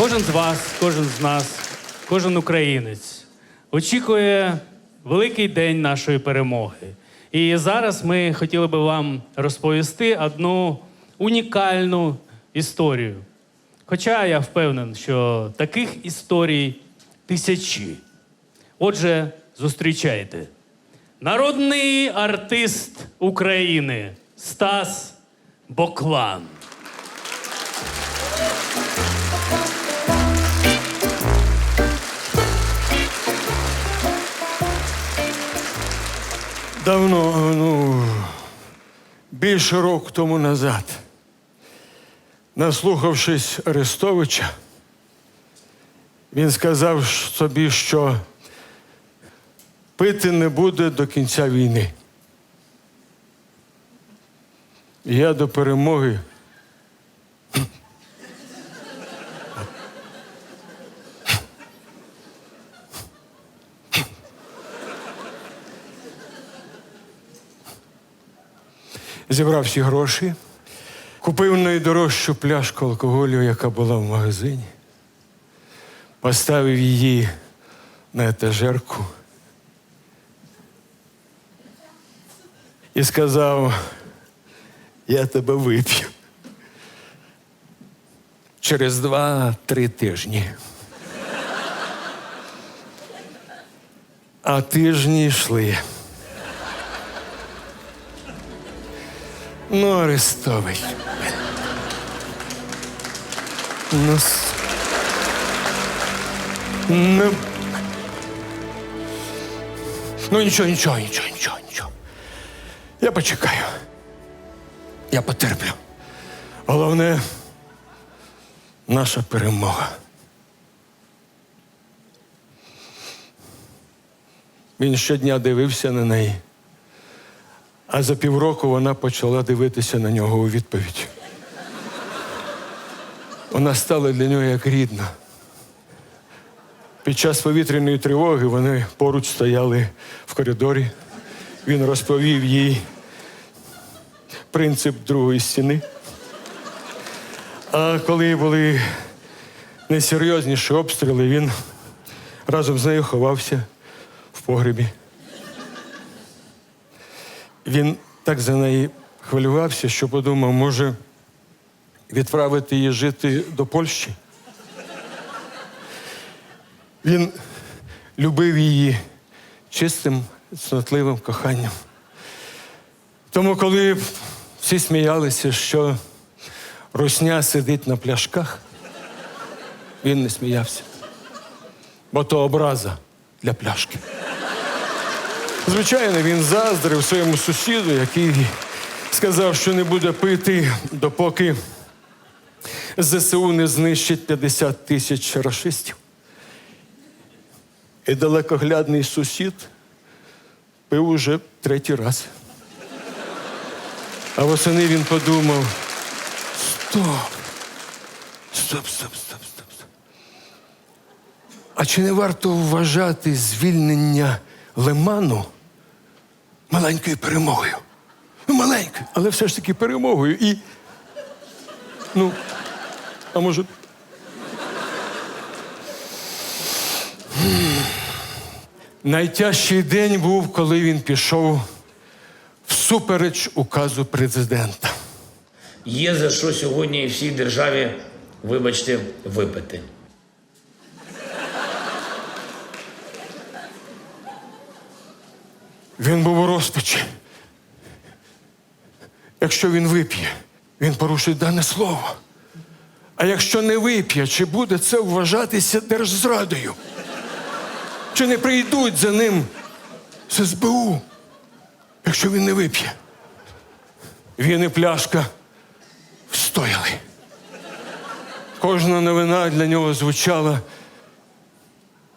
Кожен з вас, кожен з нас, кожен українець очікує великий день нашої перемоги. І зараз ми хотіли би вам розповісти одну унікальну історію. Хоча я впевнений, що таких історій тисячі. Отже, зустрічайте. Народний артист України Стас Боклан. Давно, ну, більше року тому назад, наслухавшись Арестовича, він сказав собі, що пити не буде до кінця війни. Я до перемоги. Зібрав всі гроші, купив найдорожчу пляшку алкоголю, яка була в магазині, поставив її на етажерку і сказав: я тебе вип'ю. Через два-три тижні. А тижні йшли. Ну, Арестович. Ну, с- ну, ну нічого, нічого, нічого, нічого, нічого. Я почекаю. Я потерплю. Головне наша перемога. Він щодня дивився на неї. А за півроку вона почала дивитися на нього у відповідь. Вона стала для нього як рідна. Під час повітряної тривоги вони поруч стояли в коридорі. Він розповів їй принцип другої стіни. А коли були найсерйозніші обстріли, він разом з нею ховався в погребі. Він так за неї хвилювався, що подумав, може відправити її жити до Польщі. Він любив її чистим, цнотливим коханням. Тому, коли всі сміялися, що русня сидить на пляшках, він не сміявся. Бо то образа для пляшки. Звичайно, він заздрив своєму сусіду, який сказав, що не буде пити, допоки ЗСУ не знищить 50 тисяч рашистів. І далекоглядний сусід пив уже третій раз. А восени він подумав: стоп, стоп, стоп, стоп, стоп, стоп. А чи не варто вважати звільнення Лиману маленькою перемогою? Ну, маленькою, але все ж таки перемогою. І. Ну, а може. Найтяжчий день був, коли він пішов всупереч указу президента. Є за що сьогодні всій державі, вибачте, випити. Він був у розпачі. Якщо він вип'є, він порушить дане слово. А якщо не вип'є, чи буде це вважатися держзрадою? Чи не прийдуть за ним з СБУ, якщо він не вип'є? Він і пляшка встояли. Кожна новина для нього звучала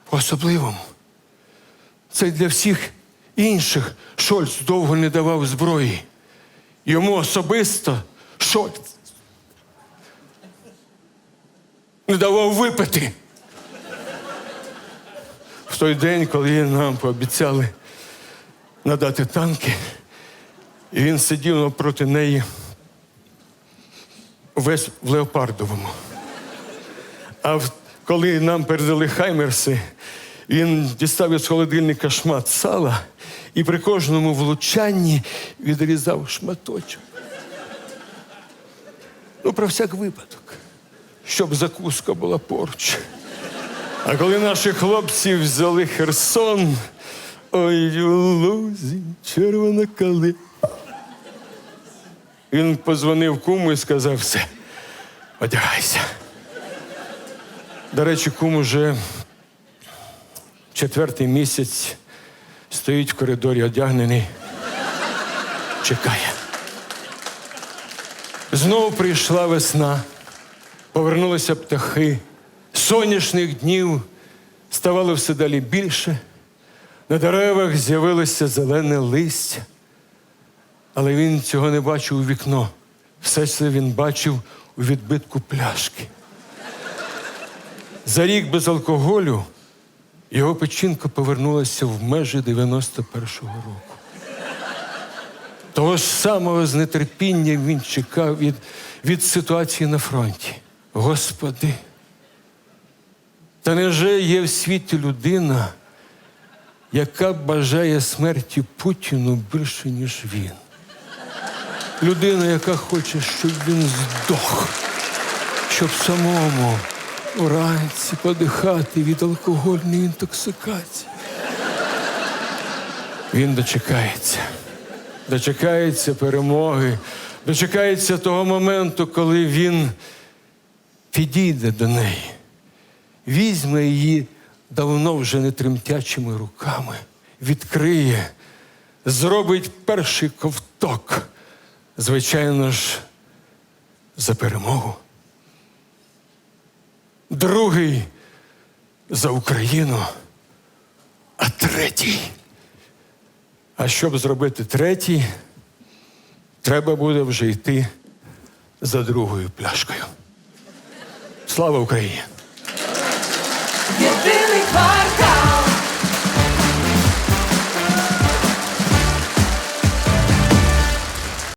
по-особливому. Це для всіх інших Шольц довго не давав зброї. Йому особисто Шольц не давав випити. В той день, коли нам пообіцяли надати танки, і він сидів навпроти неї весь в леопардовому. А коли нам передали хаймерси, він дістав із холодильника шмат сала і при кожному влучанні відрізав шматочок. Ну, про всяк випадок, щоб закуска була поруч. А коли наші хлопці взяли Херсон, ой, у лузі червона кали. Він позвонив куму і сказав все, одягайся. До речі, кум уже четвертий місяць стоїть в коридорі одягнений, чекає. Знову прийшла весна, повернулися птахи, сонячних днів ставало все далі більше. На деревах з'явилося зелене листя, але він цього не бачив у вікно. Все це він бачив у відбитку пляшки. За рік без алкоголю його печінка повернулася в межі 91-го року. Того ж самого з нетерпінням він чекав від, від ситуації на фронті. Господи, та невже є в світі людина, яка бажає смерті Путіну більше, ніж він? Людина, яка хоче, щоб він здох, щоб самому уранці подихати від алкогольної інтоксикації. Він дочекається, дочекається перемоги, дочекається того моменту, коли він підійде до неї, візьме її давно вже не тремтячими руками, відкриє, зробить перший ковток, звичайно ж, за перемогу. Другий за Україну, а третій. А щоб зробити третій, треба буде вже йти за другою пляшкою. Слава Україні! Єдиний квартал